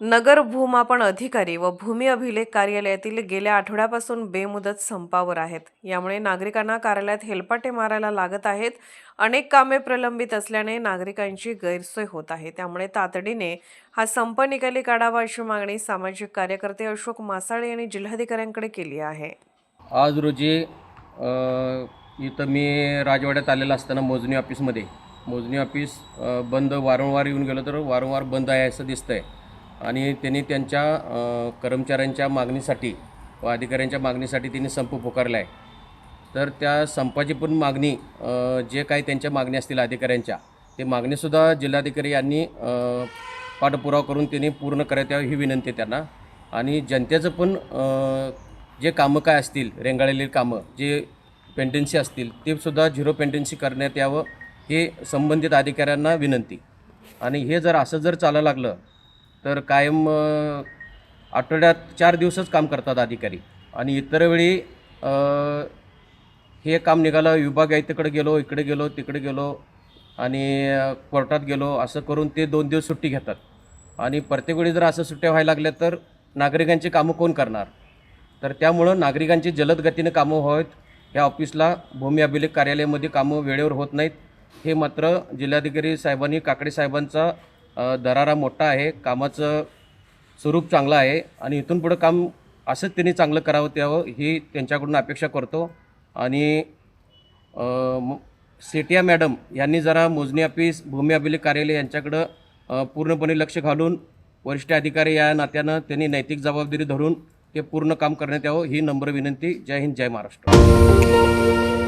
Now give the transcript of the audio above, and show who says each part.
Speaker 1: नगर भूमापन अधिकारी व भूमी अभिलेख कार्यालयातील गेल्या आठवड्यापासून बेमुदत संपावर आहेत. यामुळे नागरिकांना कार्यालयात हेलपाटे मारायला लागत आहेत. अनेक कामे प्रलंबित असल्याने नागरिकांची गैरसोय होत आहे. त्यामुळे तातडीने हा संप निकाली काढावा अशी मागणी सामाजिक कार्यकर्ते अशोक मासाळे यांनी जिल्हाधिकाऱ्यांकडे केली आहे.
Speaker 2: आज रोजी इथं मी राजवाड्यात आलेलं असताना मोजणी ऑफिसमध्ये मोजणी ऑफिस बंद वारंवार येऊन गेलो तर वारंवार बंद आहे असं दिसतं आहे आणि त्यांनी त्यांच्या कर्मचाऱ्यांच्या मागणीसाठी व अधिकाऱ्यांच्या मागणीसाठी त्यांनी संप पुकारला आहे तर त्या संपाची पण मागणी जे काही त्यांच्या मागणी असतील अधिकाऱ्यांच्या ते मागणीसुद्धा जिल्हाधिकारी यांनी पाठपुरावा करून त्यांनी पूर्ण करत यावं ही विनंती त्यांना. आणि जनतेचं पण जे कामं काय असतील रेंगाळलेली कामं जे पेंटन्सी असतील ते सुद्धा झिरो पेंटन्सी करण्यात यावं हे संबंधित अधिकाऱ्यांना विनंती. आणि हे जर असं जर चालायला लागलं तर कायम आठवड्यात चार दिवसच काम करतात अधिकारी. आणि इतर वेळी हे काम निघालं विभाग आहे तिकडे गेलो इकडे गेलो तिकडे गेलो आणि कोर्टात गेलो असं करून ते दोन दिवस सुट्टी घेतात. आणि प्रत्येक वेळी जर असं सुट्ट्या व्हायला लागल्या तर नागरिकांची कामं कोण करणार? तर त्यामुळं नागरिकांची जलद गतीनं कामं व्हावीत या ऑफिसला भूमी अभिलेख कार्यालयामध्ये कामं वेळेवर होत नाहीत. हे मात्र जिल्हाधिकारी साहेबांनी काकडे साहेबांचा दरारा मोठा आहे कामाचं स्वरूप चांगलं आहे आणि इथून पुढं काम असंच त्यांनी चांगलं करावं त्यावं ही त्यांच्याकडून अपेक्षा करतो. आणि सेटिया मॅडम यांनी जरा मोजणी ऑफिस भूमी अभिलेख कार्यालय यांच्याकडं पूर्णपणे लक्ष घालून वरिष्ठ अधिकारी या नात्यानं त्यांनी नैतिक जबाबदारी धरून ते पूर्ण काम करण्यात यावं ही नम्र विनंती. जय हिंद जय महाराष्ट्र.